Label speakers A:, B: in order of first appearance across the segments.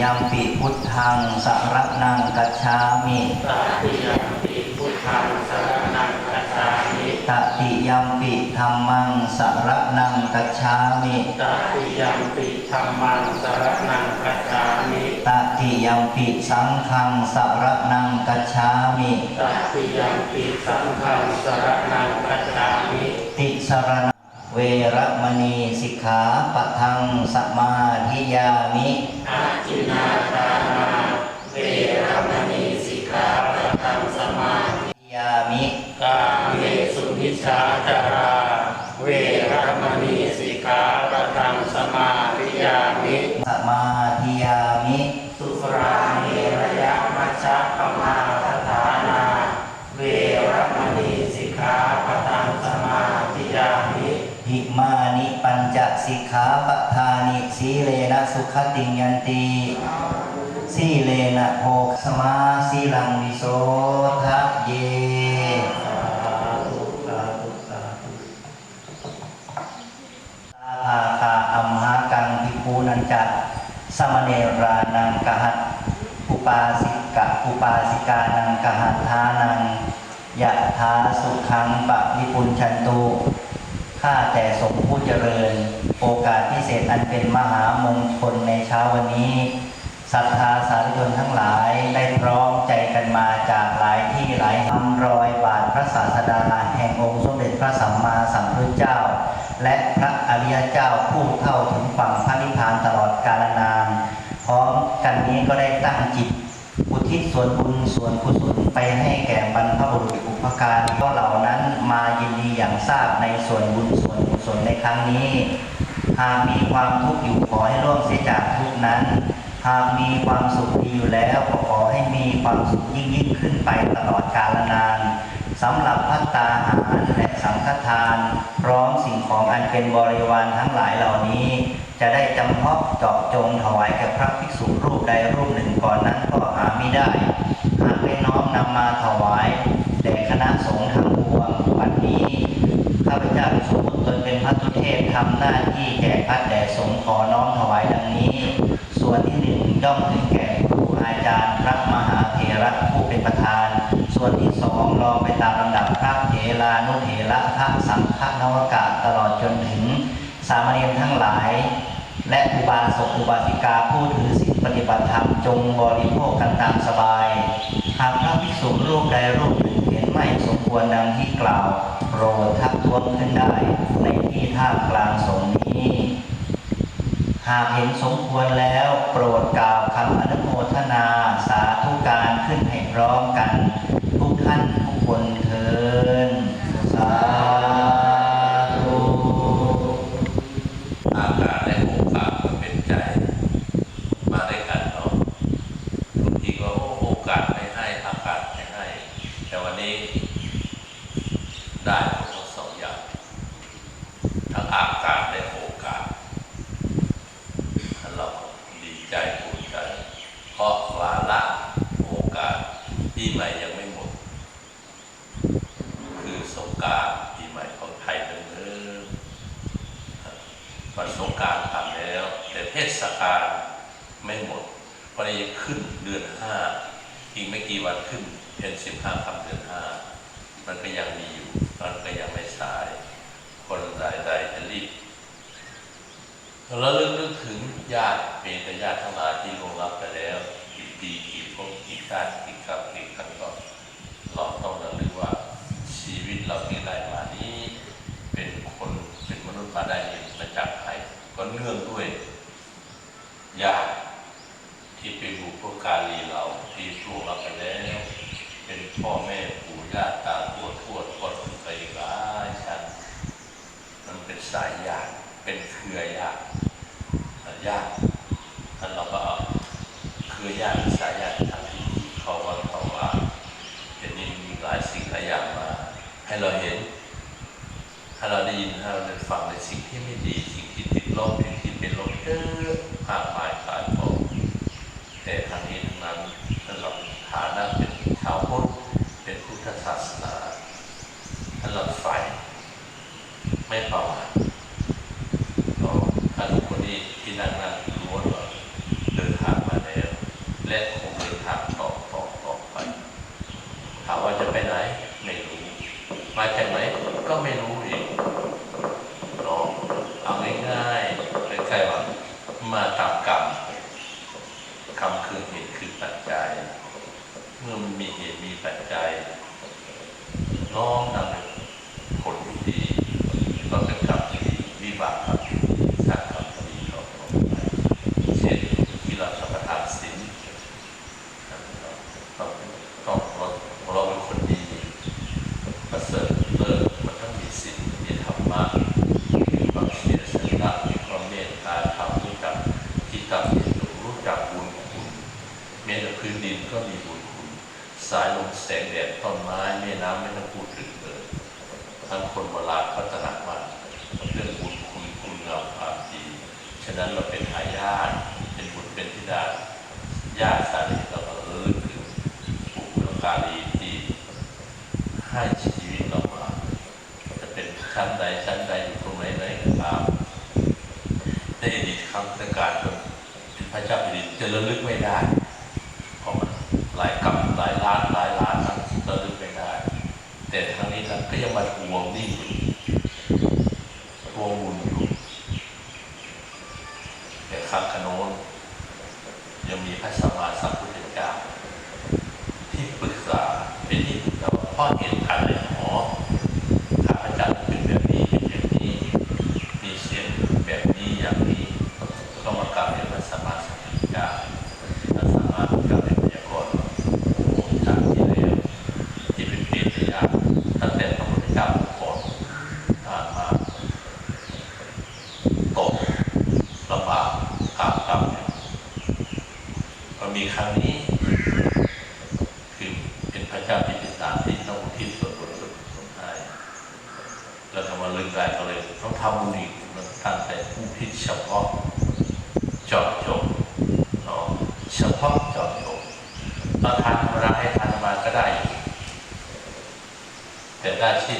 A: ตติยัมปิพุทธังสรนังกัจฉามิ
B: ตติยัมปิพุทธังสรณังคัจฉามิ
A: ตติยัมปิธัมมังสรนังกัจฉามิ
B: ตติยัมปิธัมมังสรณังคัจฉามิ
A: ตติยัมปิสังฆังสรนังกัจฉามิ
B: ตติยัมปิสังฆังสรณังคัจฉามิ
A: ติสรณ เวรมณีสิกขาปะทังสมาธิยามิ
B: อาจินนาทานาเวรมณีสิกขาปะทังสมาธิ
A: ยามิ
B: กาเมสุมิชฌาจารา เวรมณีสิกขาปะทังสมาธิยามิ
A: สมา
B: ปทานิสี
A: เลนะสุขติยันติสีเลนะโภสมาสีลังวิโสทะเย
B: สาธุสาธุสาธุ
A: ตาภาคาอัมหากังพิภูนันจัตสมเนรานังกหัตอุปาสิกะอุปาสิกานังกหัตทานังยะทาสุขังปะนิปุญชันตุข้าแต่สมผู้เจริญ อันเป็นมหามงคลในเช้าวันนี้ศรัทธาสาธุชนทั้งหลายได้พร้อมใจกันมาจากหลายที่หลายทำรอยบาทพระศาสดาแห่งองค์สมเด็จพระสัมมาสัมพุทธเจ้า และพระอริยเจ้าผู้เท่าถึงฝั่งพระนิพพานตลอดกาลนานพร้อมกันนี้ก็ได้ตั้งจิตอุทิศส่วนบุญส่วนกุศลไปให้แก่บรรพบุรุษอุปการก็เหล่านั้นมายินดีอย่างทราบในส่วนบุญส่วนกุศลในครั้งนี้ หากมีความทุกข์อยู่ขอให้ร่วมเสียจากทุกข์นั้น หากมีความสุขดีอยู่แล้วก็ขอให้มีความสุขยิ่งยิ่งขึ้นไปตลอดกาลนานสำหรับพัตตาหารและสังฆทาน พร้อมสิ่งของอันเป็นบริวารทั้งหลายเหล่านี้ จะได้จำเพาะเจาะจงถวายแก่พระภิกษุรูปใดรูปหนึ่งก่อนนั้นก็หาไม่ได้ หากได้น้อมนำมาถวายแด่คณะสงฆ์ทั้ง ข้าพเจ้าสมมติตนเป็นพระตุเทพทำหน้าที่แจกพัดแด่สงฆ์ขอน้อมถวายดังนี้ ส่วนที่หนึ่งย่อมถึงแก่ครูอาจารย์พระมหาเถระผู้เป็นประธาน ส่วนที่สองรองไปตามลำดับพระเถรานุเถระพระสังฆนวกะตลอดจนถึงสามเณรทั้งหลาย และอุบาสกอุบาสิกาผู้ถือศีลปฏิบัติธรรมจงบริโภคกันตามสบายหากพระภิกษุรูปใดรูปหนึ่งเห็นไม่สมควรดังที่กล่าวโปรดทัก ท้วงขึ้นได้ ในที่ท่ามกลางสงนี้ หากเห็นสมควรแล้วโปรดกล่าวคำอนุโมทนาสาธุการขึ้นให้พร้อมกัน ทุกท่านทุกคนเทินสาธุ
C: อากาศและโอกาสมันเป็นใจ มาด้วยกันเนาะบางทีก็โอกาสไม่ให้อากาศไม่ให้ แต่วันนี้ได้ทั้งสองอย่าง ทั้งอากาศและโอกาสเราดีใจภูมิใจ เพราะวาระโอกาสปีใหม่ยังไม่หมด คือสงกรารปีใหม่ของไทยเดิมๆ วันสงกรารผ่านแล้ว แต่เทศกาลไม่หมดเพราะนี้ขึ้นเดือนห้าอีกไม่กี่วันขึ้นเป็นสิบห้าคำเดือนห้ามันก็ยังมีอยู่มันก็ยังไม่สาย คนรายใดจะรีบ แล้วลึกนึกถึงญาติเป็นแต่ญาติทั้งหลายที่ลงลับไปแล้วกี่ปีกี่ภพกี่ชาติกี่กับกี่ครั้งก็เราต้องระลึกว่าชีวิตเราที่ได้มานี้เป็นคนเป็นมนุษย์มาได้เนี่ยมาจากใครก็เนื่องด้วยญาติที่เป็นบุพการีเราที่ล่วงลับไปแล้ว เป็นพ่อแม่ปู่ย่าตาทวดทวดทวดไปหลายชั้นมันเป็นสายญาติเป็นเครือญาติ ญาติท่านเราก็เอาเครือญาติสายญาติทำที่เขาว่าเขาว่าเป็นนี่มีหลายสิ่งหลายอย่างมา ให้เราเห็น ถ้าเราได้ยินถ้าเราได้ฟังในสิ่งที่ไม่ดี สิ่งที่ติดลบสิ่งที่ ที่นั่งนั้นล้วนว่าเดินทางมาแล้วและค ฉะนั้นเราเป็นทายาทเป็นบุตรเป็นธิดาญาติสาลีเราก็ระลึกถึงบุพการีที่ให้ชีวิตเรามาจะเป็นชั้นใดชั้นใดอยู่ตรงไหนไหนก็ตามในอดีตครั้งพุทธกาลเป็นพระเจ้าแผ่นดินจะระลึกไม่ได้เพราะมันหลายกับหลายล้านหลายล้านทั้งระลึกไม่ได้ แต่ทางนี้นั้นก็ยังมาทวงหนี้อยู่ทวงบุญอยู่ แต่ครั้งขนนยังมีพระสัมมาสัมพุทธเจ้าที่ปรึกษาเป็นที่เราพ่อเห็นอะไรหมอข้าพเจ้าเป็นแบบนี้เป็นแบบนี้ มีเสียงแบบนี้อย่างนี้ก็มากราบเรียนพระสัมมาสัมพุทธเจ้า ถ้าสามารถกลับไปพยากรณ์โอ้ชาติที่แล้วที่เป็นเปลี่ยนระยะตั้งแต่พระพุทธเจ้าก่อนผ่านมาตกลำบากกราบกรรมเนี่ยก็ มีครั้งนี้ คือเป็นพระเจ้าที่เป็นสาที่ต้องที่ส่วนบุญส่วนกุศลให้แล้วก็มาลึกได้ก็เลยต้องทำบุญอีกมันตั้งแต่ผู้พิเฉพาะจาะจงเนาะเฉพาะจาะจงเราทานธรรมดาให้ทานธรรมดาก็ได้ แต่ได้ที่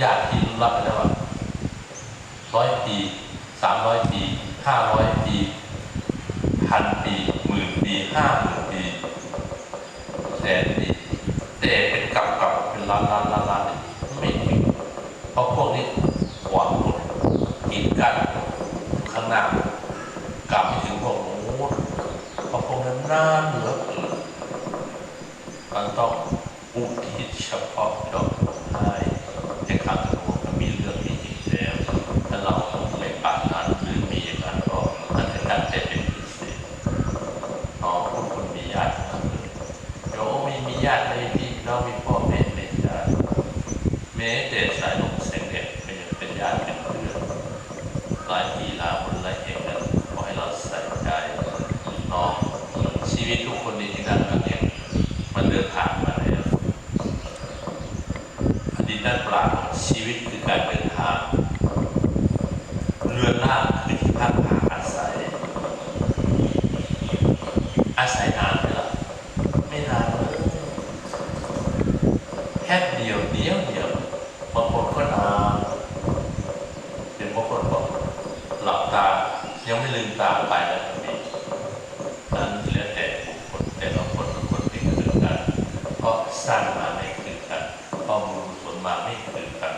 C: ญาติที่รับไปแล้วร้อยปีสามร้อยปีห้าร้อยปี มีห้าหมื่นปีแสนปีแต่เป็นกลับกับเป็นล้านล้านล้านล้านไม่มีเพราะพวกนี้หวังหมดกินกันข้างหน้ากลับไปถึงพวกโอ้โหพอพวกนั้นน่าเหนือเกินมันต้องอุทิศเฉพาะเจาะจงให้แต่ครั้งหนึ่งมันมีเรื่องนี้อีกแล้วถ้าเราไม่ปานนั้นหรือมีอย่างนั้นก็มันจะตั้งใจเป็นพิเศษน้องทุกคนมีญาติทั้งนั้นเลยโยมมีมีญาติไม่มีเรามีพ่อแม่เป็นญาติแม้แต่สายลมแสงแดดก็ยังเป็นญาติเป็นเพื่อน หลายปีหลายคนหลายเหตุนั้นขอให้เราใส่ใจเนาะชีวิตทุกคนในที่นั่นกันเนี่ยมันเดินทางมาแล้วอดีตด้านปราบชีวิตคือการเดินทาง เรื่อนร่างคือที่พักผาอาศัย อาศัยนานไหมล่ะไม่นานเลยแค่เดียวเดียวเดียวบางคนก็นานเดี๋ยวบางคนบอกหลับตา ยังไม่ลืมตาไปแล้วก็มีนั้นแล้วแต่บุคคลแต่ละคนละคนไม่คือกันเพราะสร้างมาไม่คือกันข้อมูลส่วนมาไม่คือกัน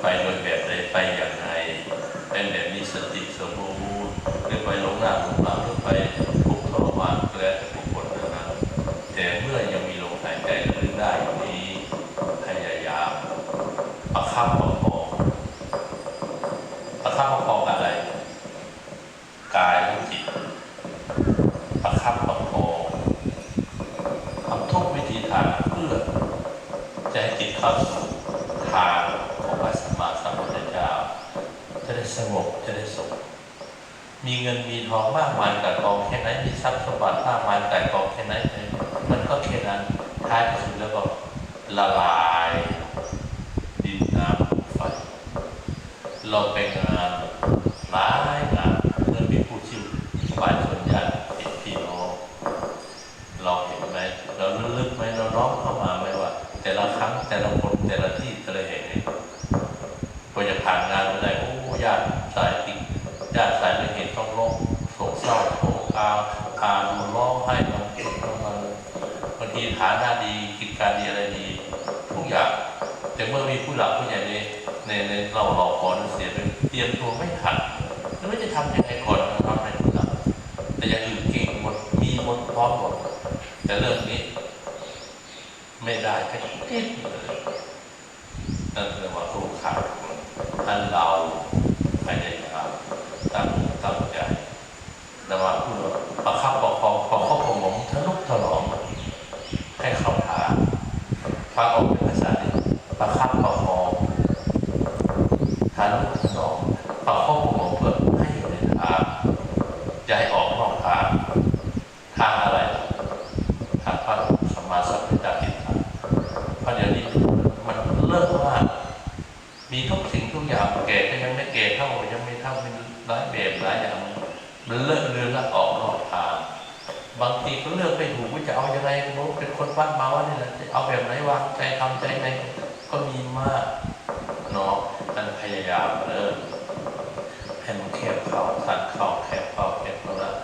C: ไปโดยแบบใดไปอย่างไรเป็นแบบมีสติสมบูรณ์หรือไปหลงหน้าหลงหลังหรือไปทุกข์ทรมานแล้วแต่บุคคลเท่านั้นแต่เมื่อยังมีลมหายใจลึกได้อย่างนี้พยายามประคับประคอง ประคับประคองอะไร กายและจิต ประคับประคองทำทุกวิธีทางเพื่อจะให้จิตเข้าสู่ทางของพระสัมมาสัมพุทธเจ้า จะ ได้สงบจะได้สุขมีเงินมีทองมากมายแต่กองแค่ไหนมีทรัพย์สมบัติมากมายแต่กองแค่ไหนมันก็แค่นั้นท้ายที่สุดแล้วก็ละลายดินน้ำไฟเราไปงานหลายงานเมื่อมีผู้ชิวฝ่ายส่วนใหญ่ติดพี่น้องเราเห็นไหมเราลึกไหมเราร้องเข้ามาไหมว่า แต่ละครั้งแต่ละคนแต่ละที่แต่ละแห่งเนี่ยพอจะผ่านงานไปได้โอ้ ญาติสายติญาติสายละเห็นต้องร้องโศกเศร้าโศกอาอาดูร้องไห้น้ำทีฐานะดีกิจการดีอะไรดีทุกอย่างแต่เมื่อมีผู้หลักผู้ใหญ่ในในในเราหลอกขอเสียเป็นเตรียมตัวไม่ทันแล้วไม่จะทำยังไงก่อนนะครับในผู้หลักแต่อย่างอื่นเก่งหมดมีหมดพร้อมหมดแต่เรื่องนี้ ไม่ได้แค่นิดเลยนั่นเรียกว่าลูกขาดท่านเราพยายามตั้งอกตั้งใจแต่ว่าพูดว่าประคับประคองประคบประหงมทะลุถนอมให้เข้าทางฟังออกเป็นภาษาดิประคับประคองทะลุถนอมประคบประหงมเพื่อให้อยู่ในทางอย่าให้ออกนอกทางทางอะไร ทางพระสัมมาสัมพุทธเจ้าเพราะเดี๋ยวนี้มันเริ่มว่า มี ทุกสิ่งทุกอย่างแก่ก็ยังไม่แก่เท่ายังไม่เท่ามันหลายแบบหลายอย่างมันเลิกเรือนแล้วออกนอกทาง บางทีก็เลือกไม่ถูกว่าจะเอายังไงโน้เป็นคนวัดมาว่านี่แหละจะเอาแบบไหนวางใจทำใจไหนก็มีมากเนาะมันพยายามเริ่มให้มันแคบเข้าสั้นเข้าแคบเข้าแคบเข้าแล้ว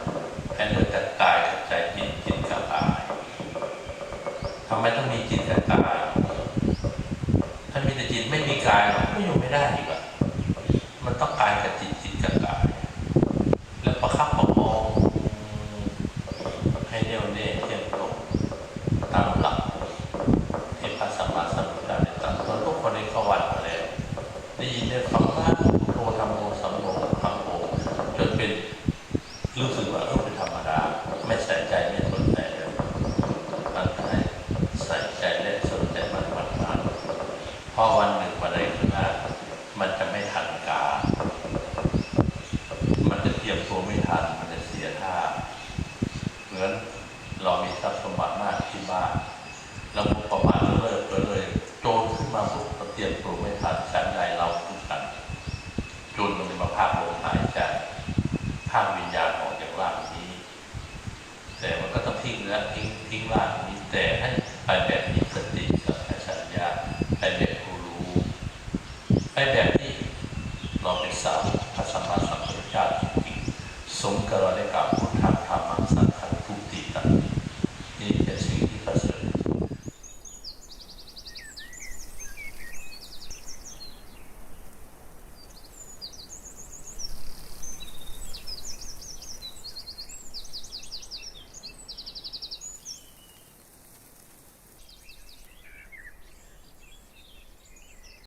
C: ให้เลือกจากกายกับใจจิตจิตกับกายทำไมต้องมีจิตกับกายถ้ามีแต่จิตไม่มีกายมันก็อยู่ ไม่ได้ดีกว่า มันต้องการกับจิต ในแบบที่เราเป็นสาวพระสัมมาสัมพุทธเจ้าสงกร